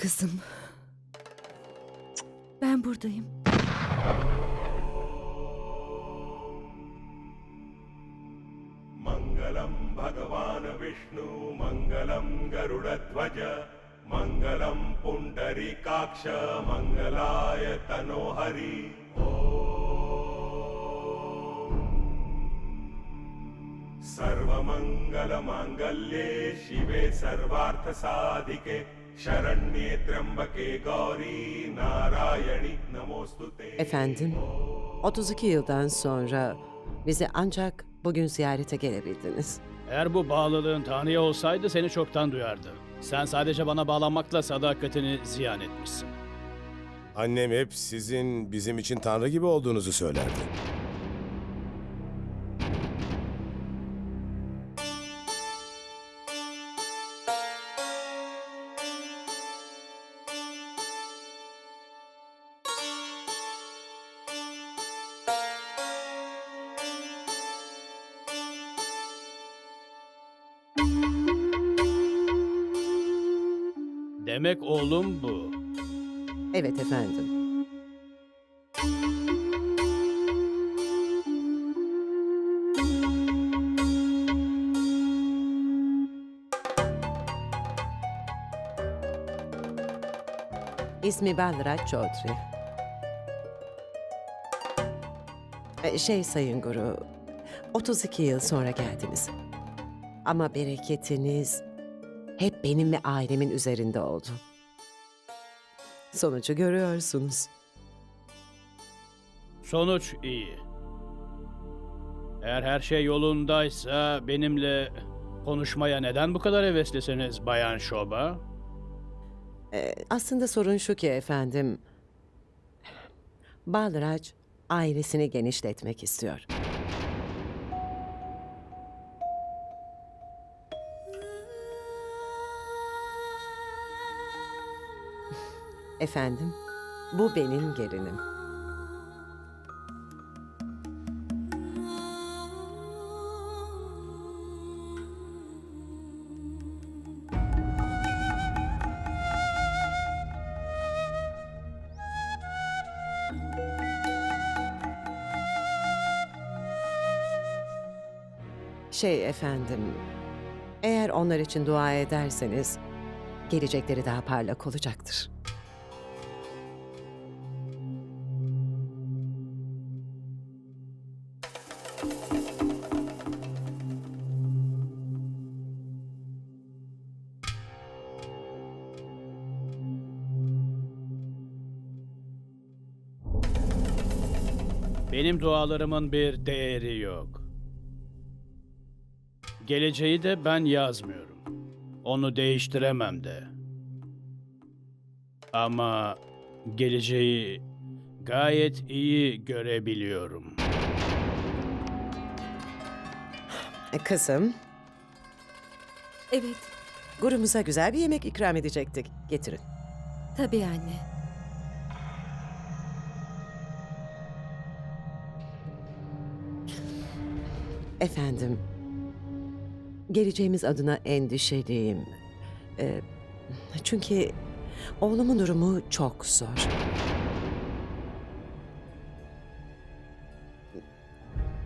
kızım. Ben buradayım. Mangalam Bhagavan Vishnu Mangalam Garudadvaja Mangalam Pundarikaksha Mangalaya Tanohari सर्वमङ्गलमाङ्गल्ये शिवे सर्वार्थसाधिके Efendim, 32 yıldan sonra bizi ancak bugün ziyarete gelebildiniz. Eğer bu bağlılığın Tanrı'ya olsaydı seni çoktan duyardı. Sen sadece bana bağlanmakla sadakatini ziyan etmişsin. Annem hep sizin bizim için Tanrı gibi olduğunuzu söylerdi. Demek oğlum bu. Evet efendim. İsmi Balraj Chaudhry. Ee, Şey Sayın Guru, 32 yıl sonra geldiniz. Ama bereketiniz hep benim ve ailemin üzerinde oldu. Sonucu görüyorsunuz. Sonuç iyi. Eğer her şey yolundaysa benimle konuşmaya neden bu kadar heveslisiniz Bayan Şoba? Ee, aslında sorun şu ki efendim. Balraj ailesini genişletmek istiyor. Efendim, bu benim gelinim. Şey efendim, eğer onlar için dua ederseniz gelecekleri daha parlak olacaktır. Benim dualarımın bir değeri yok. Geleceği de ben yazmıyorum. Onu değiştiremem de. Ama geleceği gayet iyi görebiliyorum. E, Kızım, Evet, gurumuza güzel bir yemek ikram edecektik. Getirin. tabii anne. Efendim, geleceğimiz adına endişeliyim. Ee, çünkü oğlumun durumu çok zor.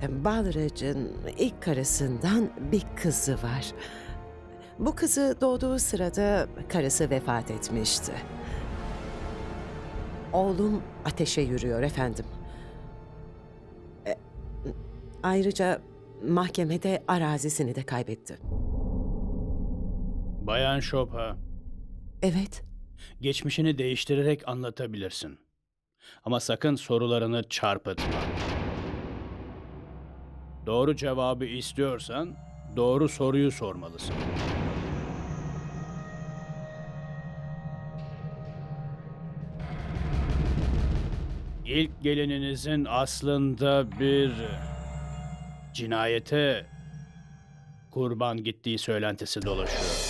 Balraj'ın ilk karısından bir kızı var. Bu kızı doğduğu sırada karısı vefat etmişti. Oğlum ateşe yürüyor efendim. E, Ayrıca mahkemede arazisini de kaybetti. Bayan Şopa, Evet, geçmişini değiştirerek anlatabilirsin. Ama sakın sorularını çarpıtma. Doğru cevabı istiyorsan doğru soruyu sormalısın. İlk gelininizin aslında bir cinayete kurban gittiği söylentisi dolaşıyor.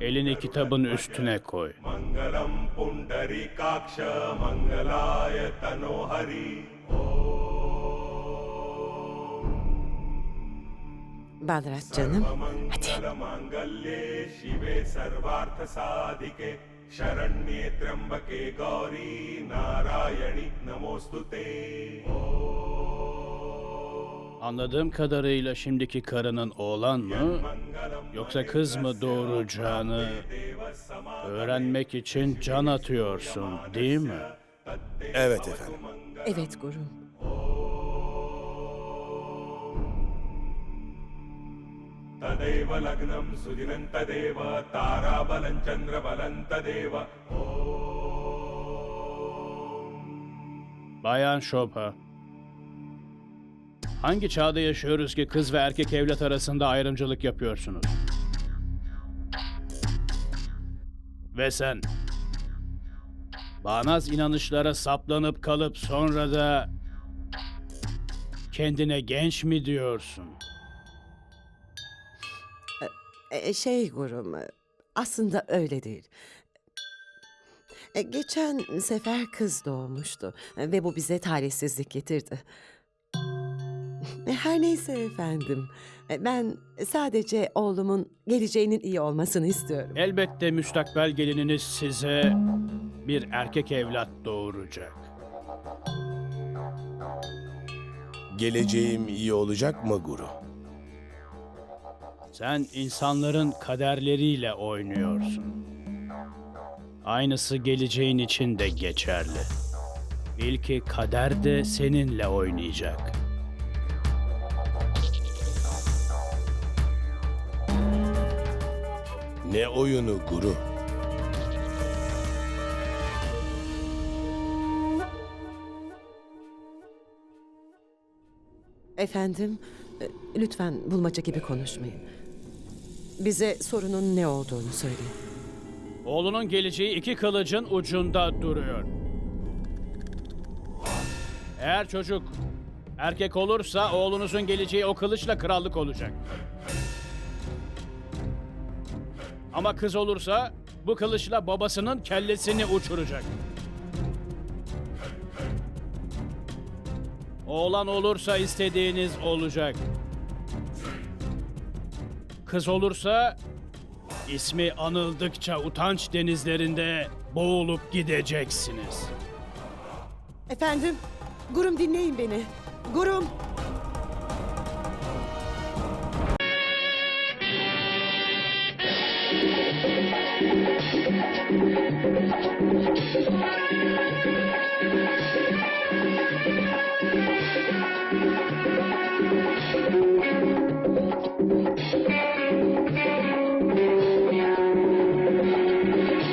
Elini kitabın üstüne koy. Mangalam pundarikaksha mangalaya tanohari. Balrat canım, hadi. Şaranye Trambake Gauri Narayani Namostute Om Anladığım kadarıyla şimdiki karının oğlan mı yoksa kız mı doğuracağını öğrenmek için can atıyorsun değil mi? Evet efendim. Evet gurum. తదైవ లగ్నం సుదినంత దేవ తారాబలం చంద్రబలంత దేవ Bayan Chopin, Hangi çağda yaşıyoruz ki kız ve erkek evlat arasında ayrımcılık yapıyorsunuz? Ve sen bağnaz inanışlara saplanıp kalıp sonra da kendine genç mi diyorsun? E, şey Gurum, e, aslında öyle değil. E, geçen sefer kız doğmuştu e, ve bu bize talihsizlik getirdi. Her neyse efendim. E, Ben sadece oğlumun geleceğinin iyi olmasını istiyorum. Elbette müstakbel gelininiz size bir erkek evlat doğuracak. Geleceğim iyi olacak mı Guru? Sen insanların kaderleriyle oynuyorsun. Aynısı geleceğin için de geçerli. Bil ki kader de seninle oynayacak. Ne oyunu Guru? Efendim, e, lütfen bulmaca gibi konuşmayın. Bize sorunun ne olduğunu söyleyin. Oğlunun geleceği iki kılıcın ucunda duruyor. Eğer çocuk erkek olursa oğlunuzun geleceği o kılıçla krallık olacak. Ama kız olursa bu kılıçla babasının kellesini uçuracak. Oğlan olursa istediğiniz olacak. Kız olursa ismi anıldıkça utanç denizlerinde boğulup gideceksiniz. Efendim, Gurum dinleyin beni. Gurum,